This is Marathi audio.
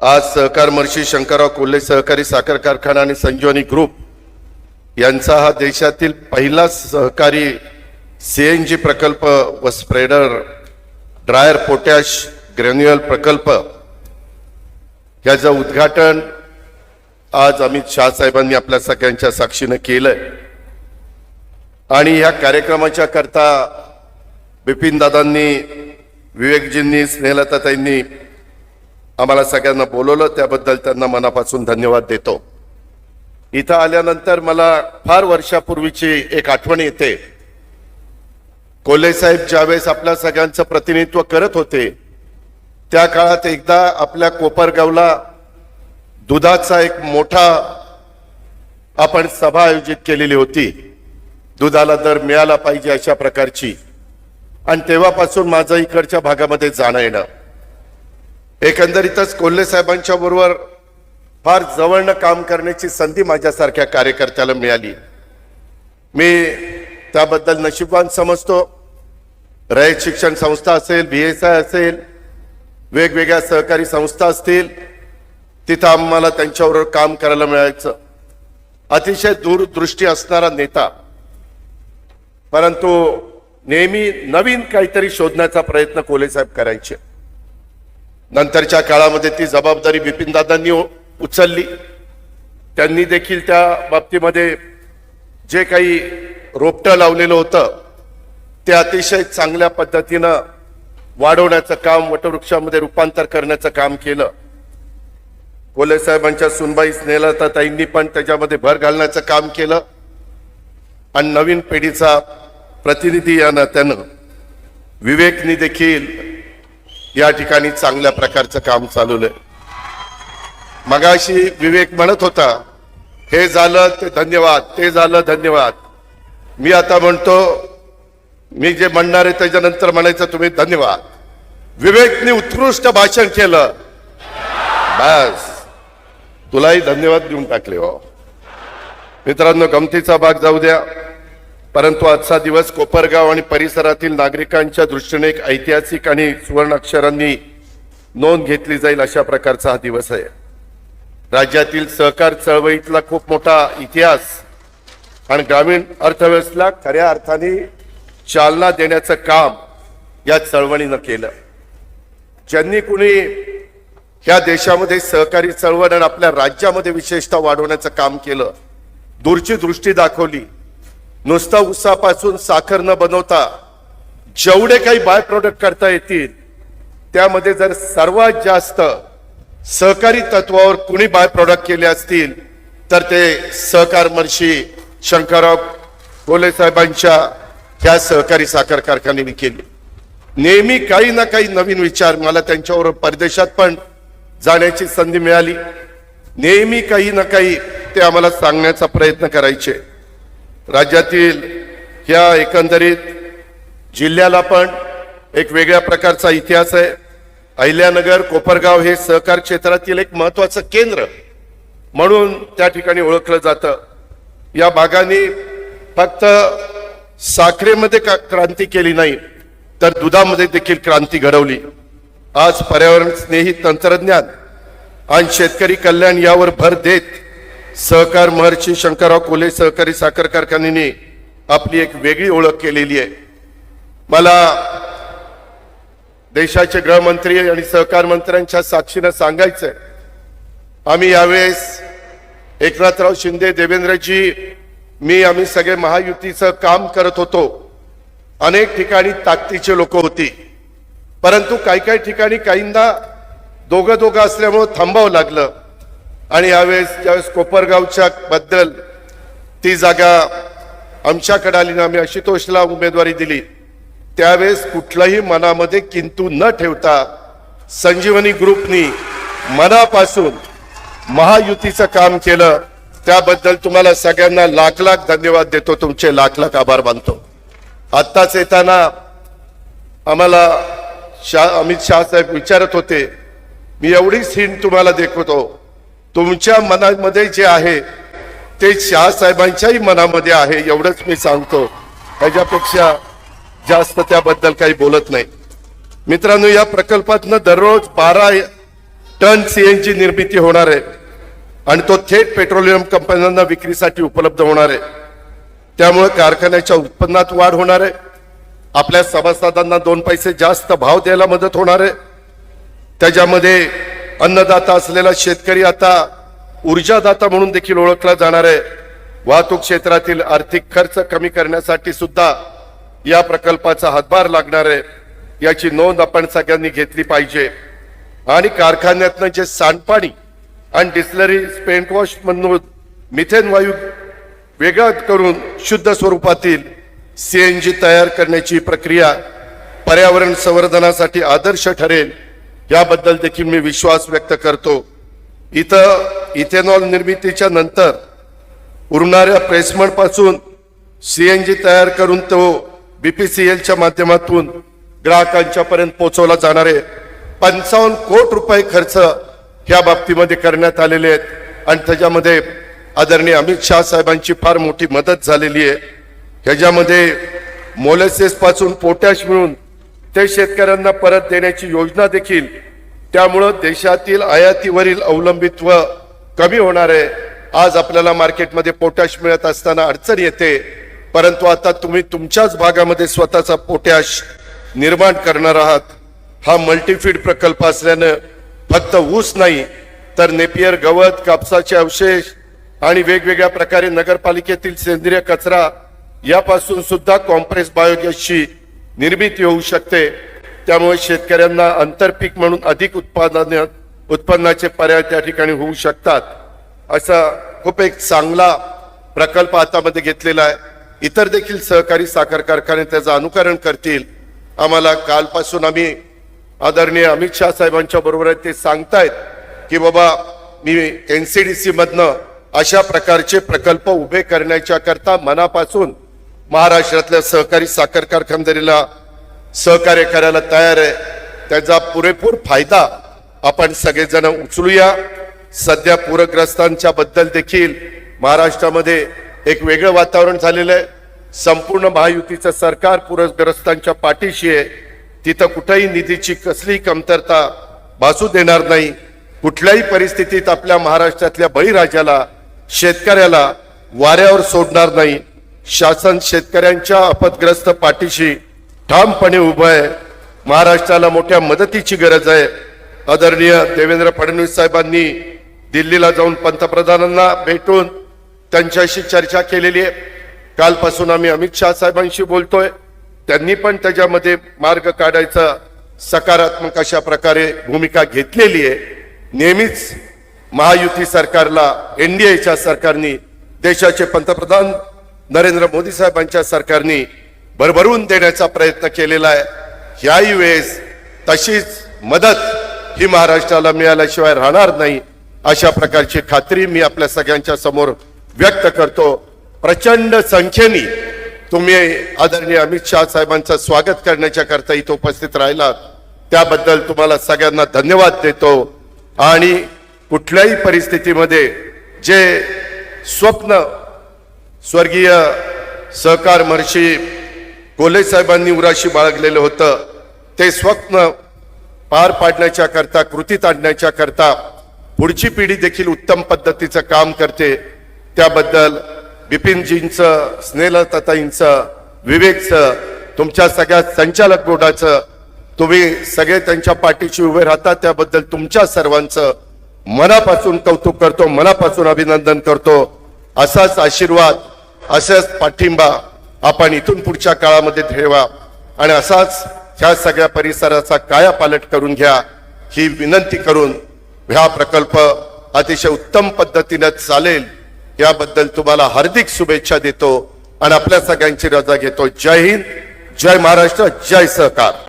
आज सहकार महर्षी शंकरराव कोल्हे सहकारी साखर कारखाना आणि संजीवनी ग्रुप यांचा हा देशातील पहिला सहकारी सीएनजी प्रकल्प व स्प्रेडर ड्रायर पोटॅश ग्रॅन्युअल प्रकल्प याचं उद्घाटन आज अमित शाह साहेबांनी आपल्या सगळ्यांच्या साक्षीनं केलंय. आणि या कार्यक्रमाच्या करता बिपिन दादांनी विवेकजींनी स्नेहलताताईंनी आम्हाला सगळ्यांना बोलवलं त्याबद्दल त्यांना मनापासून धन्यवाद देतो. इथं आल्यानंतर मला फार वर्षापूर्वीची एक आठवण येते. कोल्हे साहेब ज्यावेळेस आपल्या सगळ्यांचं प्रतिनिधित्व करत होते त्या काळात एकदा आपल्या कोपरगावला दुधाचा एक मोठा आपण सभा आयोजित केलेली होती. दुधाला दर मिळाला पाहिजे अशा प्रकारची. आणि तेव्हापासून माझं इकडच्या भागामध्ये जाणं येणं. एकंदरीतच कोल्हे साहेबांच्या बरोबर फार जवळनं काम करण्याची संधी माझ्यासारख्या कार्यकर्त्याला मिळाली. मी त्याबद्दल नशीबवान समजतो. रयत शिक्षण संस्था असेल बी एस आय असेल वेगवेगळ्या सहकारी संस्था असतील तिथं आम्हाला त्यांच्याबरोबर काम करायला मिळायचं. अतिशय दूरदृष्टी असणारा नेता. परंतु नेहमी नवीन काहीतरी शोधण्याचा प्रयत्न कोले साहेब करायचे. नंतरच्या काळामध्ये ती जबाबदारी बिपिनदादांनी उचलली. त्यांनी देखील त्या बाबतीमध्ये जे काही रोपटं लावलेलं होतं ते अतिशय चांगल्या पद्धतीनं वाढवण्याचं काम वटवृक्षामध्ये रूपांतर करण्याचं काम केलं. कोले साहेबांच्या सुनबाई स्नेहलता ताईंनी पण त्याच्यामध्ये भर घालण्याचं काम केलं. आणि नवीन पिढीचा प्रतिनिधी या नात्यानं विवेकनी देखील या ठिकाणी चांगल्या प्रकारचं काम चालवलंय मगाशी विवेक म्हणत होता हे झालं ते धन्यवाद ते झालं धन्यवाद. मी आता म्हणतो मी जे म्हणणार आहे त्याच्यानंतर म्हणायचं तुम्ही धन्यवाद. विवेकने उत्कृष्ट भाषण केलं. बस. तुलाही धन्यवाद देऊन टाकले हो. मित्रांनो गमतीचा भाग जाऊ द्या. परंतु आजचा दिवस कोपरगाव आणि परिसरातील नागरिकांच्या दृष्टीने एक ऐतिहासिक आणि सुवर्ण अक्षरांनी नोंद घेतली जाईल अशा प्रकारचा हा दिवस आहे. राज्यातील सहकार चळवळीतला खूप मोठा इतिहास आणि ग्रामीण अर्थव्यवस्थेला खऱ्या अर्थाने चालना देण्याचं काम या चळवळीनं केलं. ज्यांनी कुणी ह्या देशामध्ये सहकारी चळवळ आणि आपल्या राज्यामध्ये विशेषतः वाढवण्याचं काम केलं दूरची दृष्टी दाखवली नुसता उसापासून साखर न बनवता जेवढे काही बाय प्रोडक्ट करता येतील त्यामध्ये जर सर्वात जास्त सहकारी तत्वावर कुणी बाय प्रोडक्ट केले असतील तर ते सहकार महर्षी शंकरराव कोले साहेबांच्या ह्या सहकारी साखर कारखान्याने केली. नेहमी काही ना काही नवीन विचार मला त्यांच्यावर परदेशात पण जाण्याची संधी मिळाली. नेहमी काही ना काही ते आम्हाला सांगण्याचा प्रयत्न करायचे. राज्यातील ह्या एकंदरीत जिल्ह्याला पण एक वेगळ्या प्रकारचा इतिहास आहे. अहिल्यानगर कोपरगाव हे सहकार क्षेत्रातील एक महत्वाचं केंद्र म्हणून त्या ठिकाणी ओळखलं जातं. या भागाने फक्त साखरेमध्ये का- क्रांती केली नाही तर दुधामध्ये देखील क्रांती घडवली. आज पर्यावरण स्नेही तंत्रज्ञान आणि शेतकरी कल्याण यावर भर देत सहकार महर्षी शंकरराव कोल्हे सहकारी साखर कारखान्याने आपली एक वेगळी ओळख केलेली आहे. मला देशाचे गृहमंत्री आणि सहकार मंत्र्यांच्या साक्षीनं सांगायचंय आम्ही यावेळेस एकनाथराव शिंदे देवेंद्रजी मी आम्ही सगळे महायुतीचं काम करत होतो. अनेक ठिकाणी ताकदीचे लोक होती. परंतु काही काही ठिकाणी काहींना दोघं दोघं असल्यामुळं थांबावं लागलं. आणि यावेळेस ज्यावेळेस कोपरगावच्या बद्दल ती जागा आमच्याकडे आली ना आम्ही आशुतोषला उमेदवारी दिली. त्यावेळेस कुठलाही मनामध्ये किंतू न ठेवता संजीवनी ग्रुपनी मनापासून महायुतीचं काम केलं. त्याबद्दल तुम्हाला सगळ्यांना लाख लाख धन्यवाद देतो. तुमचे लाख लाख आभार मानतो. आत्ताच येताना आम्हाला शाह अमित शाह साहेब विचारत होते मी एवढीच हिंट तुम्हाला देखवतो तुमच्या मनामध्ये जे आहे ते शहासाहेबांच्याही मनामध्ये आहे एवढंच मी सांगतो. त्याच्यापेक्षा जास्त त्याबद्दल काही बोलत नाही. मित्रांनो या प्रकल्पातनं दररोज बारा टन सीएनजी निर्मिती होणार आहे. आणि तो थेट पेट्रोलियम कंपन्यांना विक्रीसाठी उपलब्ध होणार आहे. त्यामुळे कारखान्याच्या उत्पन्नात वाढ होणार आहे. आपल्या सभासदांना दोन पैसे जास्त भाव द्यायला मदत होणार आहे. त्याच्यामध्ये अन्नदाता असलेला शेतकरी आता ऊर्जादाता म्हणून देखील ओळखला जाणार आहे. वाहतूक क्षेत्रातील आर्थिक खर्च कमी करण्यासाठी सुद्धा या प्रकल्पाचा हातभार लागणार आहे. याची नोंद आपण सगळ्यांनी घेतली पाहिजे. आणि कारखान्यातनं जे सांडपाणी आणि डिस्लरी स्पेंट वॉश म्हणून मिथेन वायू वेगळा करून शुद्ध स्वरूपातील सीएनजी तयार करण्याची प्रक्रिया पर्यावरण संवर्धनासाठी आदर्श ठरेल. याबद्दल देखील मी विश्वास व्यक्त करतो. इथं इथेनॉल निर्मितीच्या नंतर उरणाऱ्या प्रेसमडपासून सी एन जी तयार करून तो बी पी सी एलच्या माध्यमातून ग्राहकांच्या पर्यंत पोहोचवला जाणार आहे. पंचावन्न कोट रुपये खर्च ह्या बाबतीमध्ये करण्यात आलेले आहेत. आणि त्याच्यामध्ये आदरणीय अमित शाह साहेबांची फार मोठी मदत झालेली आहे. ह्याच्यामध्ये मोलेसेसपासून पोटॅश मिळून ते शेतकऱ्यांना परत देण्याची योजना देखील त्यामुळं देशातील आयातीवरील अवलंबित्व कमी होणार आहे. आज आपल्याला मार्केटमध्ये पोटॅश मिळत असताना अडचण येते. परंतु आता तुम्ही तुमच्याच भागामध्ये स्वतःचा पोटॅश निर्माण करणार आहात. हा मल्टीफीड प्रकल्प असल्यानं फक्त ऊस नाही तर नेपियर गवत कापसाचे अवशेष आणि वेगवेगळ्या प्रकारे नगरपालिकेतील सेंद्रिय कचरा यापासून सुद्धा कॉम्प्रेस बायोगॅसची निर्मिती होऊ शकते. त्यामुळे शेतकऱ्यांना आंतरपीक म्हणून अधिक उत्पादन उत्पन्नाचे पर्याय त्या ठिकाणी होऊ शकतात. असा खूप एक चांगला प्रकल्प हातामध्ये घेतलेला आहे. इतर देखील सहकारी साखर कारखाने त्याचं अनुकरण करतील. आम्हाला कालपासून आम्ही आदरणीय अमित शाह साहेबांच्या बरोबर आहेत ते सांगतायत की बाबा मी एन सी डी मधनं अशा प्रकारचे प्रकल्प उभे करण्याच्या करता मनापासून महाराष्ट्रातल्या सहकारी साखर कारखानदारीला सहकार्य करायला तयार आहे. त्याचा पुरेपूर फायदा आपण सगळेजण उचलूया. सध्या पूरग्रस्तांच्या बद्दल देखील महाराष्ट्रामध्ये एक वेगळं वातावरण झालेलं आहे. संपूर्ण महायुतीचं सरकार पूरग्रस्तांच्या पाठीशी आहे. तिथं कुठेही निधीची कसलीही कमतरता भासू देणार नाही. कुठल्याही परिस्थितीत आपल्या महाराष्ट्रातल्या बळीराजाला शेतकऱ्याला वाऱ्यावर सोडणार नाही. शासन शेतकऱ्यांच्या आपदग्रस्त पाठीशी ठामपणे उभं आहे. महाराष्ट्राला मोठ्या मदतीची गरज आहे. आदरणीय देवेंद्र फडणवीस साहेबांनी दिल्लीला जाऊन पंतप्रधानांना भेटून त्यांच्याशी चर्चा केलेली आहे. कालपासून आम्ही अमित शहा साहेबांशी बोलतोय. त्यांनी पण त्याच्यामध्ये मार्ग काढायचा सकारात्मक अशा प्रकारे भूमिका घेतलेली आहे. नेहमीच महायुती सरकारला एनडीएच्या सरकारनी देशाचे पंतप्रधान नरेंद्र मोदी साहेबांच्या सरकारनी भरभरून देण्याचा प्रयत्न केलेला आहे. ह्याही वेळेस तशीच मदत ही महाराष्ट्राला मिळाल्याशिवाय राहणार नाही अशा प्रकारची खात्री मी आपल्या सगळ्यांच्या समोर व्यक्त करतो. प्रचंड संख्येने तुम्ही आदरणीय अमित शहा साहेबांचं स्वागत करण्याच्या करता इथं उपस्थित राहिलात. त्याबद्दल तुम्हाला सगळ्यांना धन्यवाद देतो. आणि कुठल्याही परिस्थितीमध्ये जे स्वप्न स्वर्गीय सहकार महर्षी कोल्हे साहेबांनी उराशी बाळगलेलं होतं. ते स्वप्न पार पाडण्याच्या करता कृतीत आणण्याच्या करता पुढची पिढी देखील उत्तम पद्धतीचं काम करते. त्याबद्दल बिपिनजींचं स्नेहलताईंचं विवेकचं तुमच्या सगळ्या संचालक बोर्डाचं तुम्ही सगळे त्यांच्या पाठीशी उभे राहता त्याबद्दल तुमच्या सर्वांचं मनापासून कौतुक करतो मनापासून अभिनंदन करतो. असाच आशीर्वाद असाच पाठिंबा आपण इथून पुढच्या काळामध्ये ठेवा आणि असाच ह्या सगळ्या परिसराचा कायापालट करून घ्या ही विनंती करून हा प्रकल्प अतिशय उत्तम पद्धतीने चालेल. याबद्दल तुम्हाला हार्दिक शुभेच्छा देतो आणि आपल्या सगळ्यांची रजा घेतो. जय हिंद जय महाराष्ट्र जय सहकार.